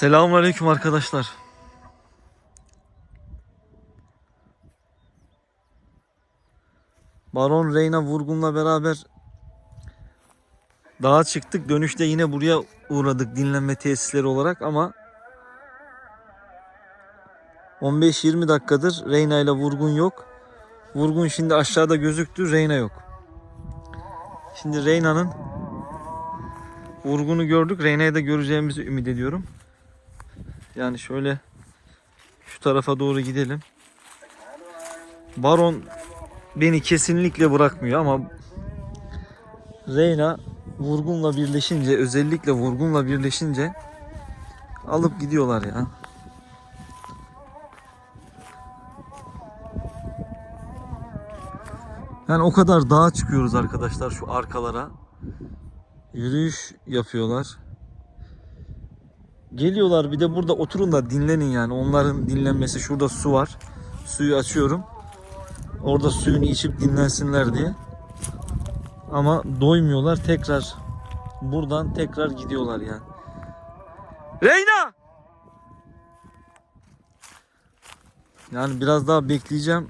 Selamünaleyküm arkadaşlar. Baron Reyna Vurgun'la beraber dağa çıktık. Dönüşte yine buraya uğradık dinlenme tesisleri olarak ama 15-20 dakikadır Reyna ile Vurgun yok. Vurgun şimdi aşağıda gözüktü, Reyna yok. Şimdi Reyna'nın Vurgun'u gördük. Reyna'yı da göreceğimizi ümit ediyorum. Yani şöyle şu tarafa doğru gidelim. Baron beni kesinlikle bırakmıyor ama Reyna Vurgun'la birleşince özellikle Vurgun'la birleşince alıp gidiyorlar ya. Yani o kadar dağa çıkıyoruz arkadaşlar şu arkalara. Yürüyüş yapıyorlar. Geliyorlar bir de burada oturun da dinlenin yani. Onların dinlenmesi şurada su var. Suyu açıyorum. Orada suyunu içip dinlensinler diye. Ama doymuyorlar. Tekrar buradan tekrar gidiyorlar yani. Reyna! Yani biraz daha bekleyeceğim.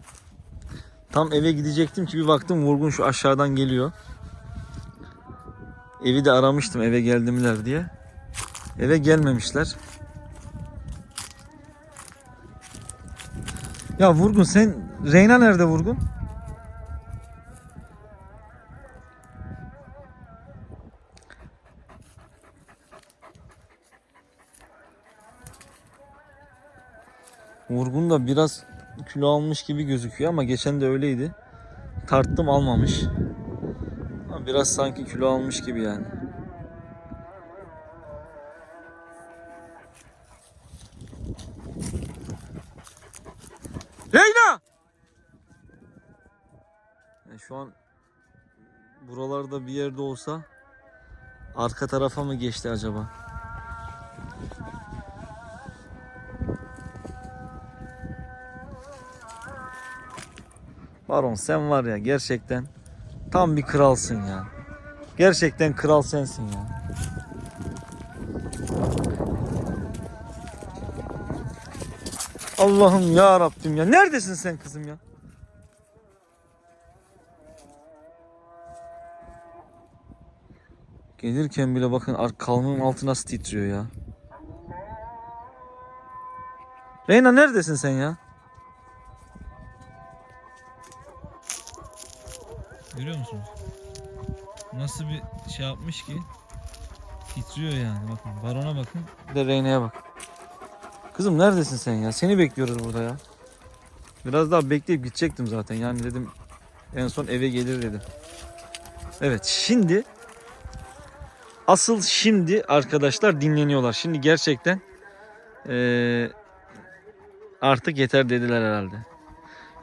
Tam eve gidecektim ki bir baktım vurgun şu aşağıdan geliyor. Evi de aramıştım eve geldimler diye. Eve gelmemişler. Ya Vurgun sen Reyna nerede Vurgun? Vurgun da biraz kilo almış gibi gözüküyor ama geçen de öyleydi. Tarttım almamış. Biraz sanki kilo almış gibi yani. Leyla! Yani şu an buralarda bir yerde olsa arka tarafa mı geçti acaba? Baron sen var ya gerçekten tam bir kralsın ya. Gerçekten kral sensin ya. Allah'ım ya Rabbim ya. Neredesin sen kızım ya? Gelirken bile bakın kalnının altı nasıl titriyor ya. Reyna neredesin sen ya? Görüyor musunuz? Nasıl bir şey yapmış ki? Titriyor yani bakın. Barona bakın. Bir de Reyna'ya bak. Kızım neredesin sen ya? Seni bekliyoruz burada ya. Biraz daha bekleyip gidecektim zaten. Yani dedim en son eve gelir dedim. Evet şimdi asıl şimdi arkadaşlar dinleniyorlar. Şimdi gerçekten eee, artık yeter dediler herhalde.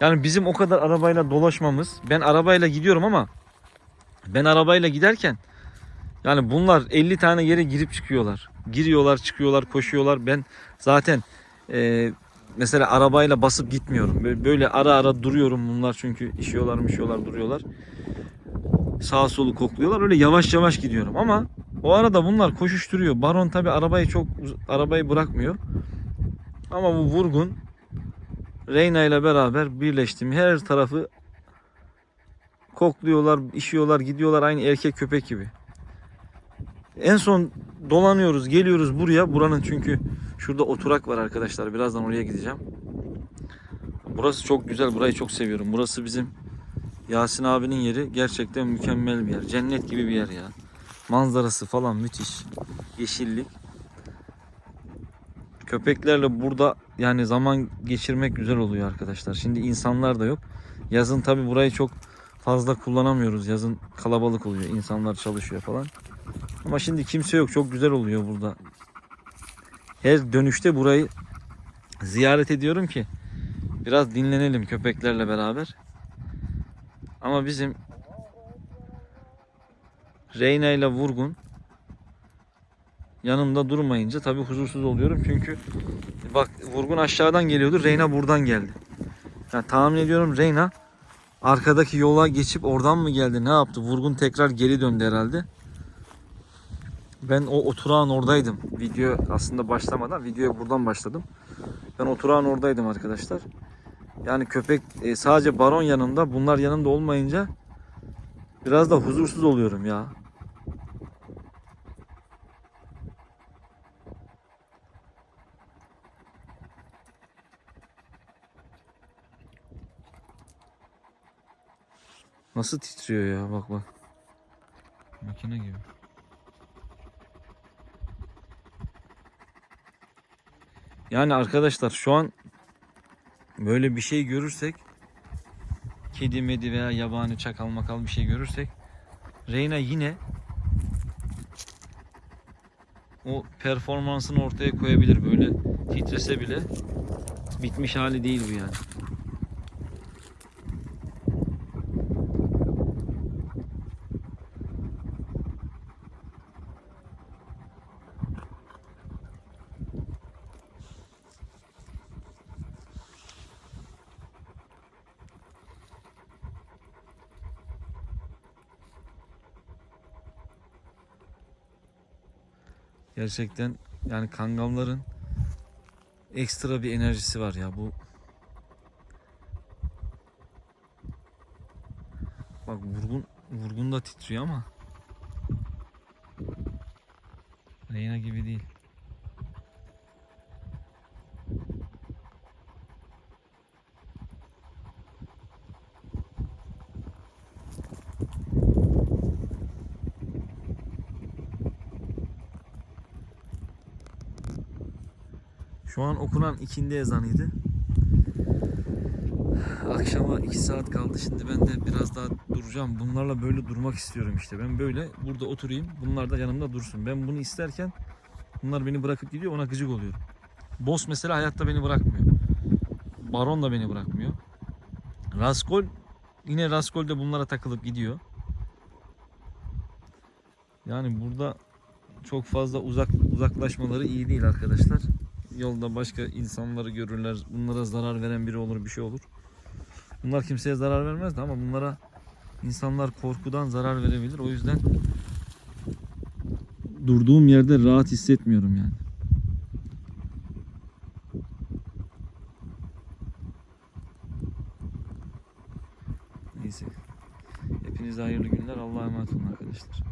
Yani bizim o kadar arabayla dolaşmamız. Ben arabayla gidiyorum ama ben arabayla giderken yani bunlar 50 tane yere girip çıkıyorlar. Giriyorlar, çıkıyorlar, koşuyorlar. Ben zaten e, mesela arabayla basıp gitmiyorum. Böyle, ara ara duruyorum bunlar çünkü işiyorlar, mışıyorlar, duruyorlar. Sağ solu kokluyorlar. Öyle yavaş yavaş gidiyorum ama o arada bunlar koşuşturuyor. Baron tabi arabayı çok arabayı bırakmıyor. Ama bu vurgun Reyna ile beraber birleştim. Her tarafı kokluyorlar, işiyorlar, gidiyorlar aynı erkek köpek gibi. En son dolanıyoruz, geliyoruz buraya. Buranın çünkü şurada oturak var arkadaşlar. Birazdan oraya gideceğim. Burası çok güzel. Burayı çok seviyorum. Burası bizim Yasin abinin yeri. Gerçekten mükemmel bir yer. Cennet gibi bir yer ya. Manzarası falan müthiş. Yeşillik. Köpeklerle burada yani zaman geçirmek güzel oluyor arkadaşlar. Şimdi insanlar da yok. Yazın tabi burayı çok fazla kullanamıyoruz. Yazın kalabalık oluyor. İnsanlar çalışıyor falan. Ama şimdi kimse yok. Çok güzel oluyor burada. Her dönüşte burayı ziyaret ediyorum ki biraz dinlenelim köpeklerle beraber. Ama bizim Reyna ile Vurgun yanımda durmayınca tabii huzursuz oluyorum. Çünkü bak Vurgun aşağıdan geliyordu. Reyna buradan geldi. Yani tahmin ediyorum Reyna arkadaki yola geçip oradan mı geldi ne yaptı? Vurgun tekrar geri döndü herhalde. Ben o oturağın oradaydım. Video aslında başlamadan videoya buradan başladım. Ben oturağın oradaydım arkadaşlar. Yani köpek e, sadece baron yanında bunlar yanında olmayınca biraz da huzursuz oluyorum ya. Nasıl titriyor ya bak bak. Makine gibi. Yani arkadaşlar şu an böyle bir şey görürsek kedi medi veya yabani çakal makal bir şey görürsek Reyna yine o performansını ortaya koyabilir böyle titrese bile bitmiş hali değil bu yani. Gerçekten yani kangalların ekstra bir enerjisi var ya bu. Bak vurgun vurgun da titriyor ama Reyna gibi değil. Şu an okunan ikindi ezanıydı. Akşama 2 saat kaldı. Şimdi ben de biraz daha duracağım. Bunlarla böyle durmak istiyorum işte. Ben böyle burada oturayım. Bunlar da yanımda dursun. Ben bunu isterken bunlar beni bırakıp gidiyor. Ona gıcık oluyorum. Boss mesela hayatta beni bırakmıyor. Baron da beni bırakmıyor. Raskol yine Raskol de bunlara takılıp gidiyor. Yani burada çok fazla uzak uzaklaşmaları iyi değil arkadaşlar. Yolda başka insanları görürler. Bunlara zarar veren biri olur, bir şey olur. Bunlar kimseye zarar vermez de ama bunlara insanlar korkudan zarar verebilir. O yüzden durduğum yerde rahat hissetmiyorum yani. Neyse. Hepinize hayırlı günler. Allah'a emanet olun arkadaşlar.